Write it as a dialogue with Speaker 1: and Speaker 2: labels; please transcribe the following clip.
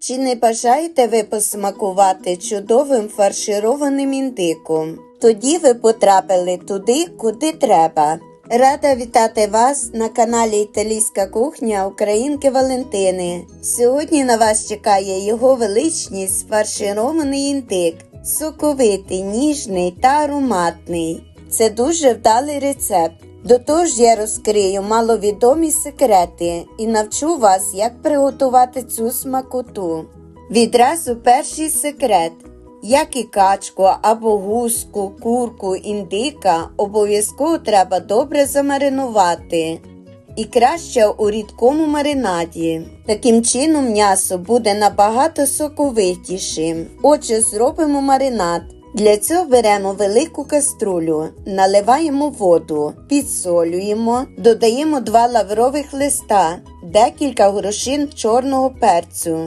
Speaker 1: Чи не бажаєте ви посмакувати чудовим фаршированим індиком? Тоді ви потрапили туди, куди треба. Рада вітати вас на каналі Італійська кухня Українки Валентини. Сьогодні на вас чекає його величність фарширований індик, соковитий, ніжний та ароматний. Це дуже вдалий рецепт. До того ж я розкрию маловідомі секрети і навчу вас, як приготувати цю смакоту. Відразу перший секрет. Як і качку або гуску, курку, індика, обов'язково треба добре замаринувати. І краще у рідкому маринаді. Таким чином м'ясо буде набагато соковитішим. Отже, зробимо маринад. Для цього беремо велику каструлю, наливаємо воду, підсолюємо, додаємо два лаврових листа, декілька горошин чорного перцю,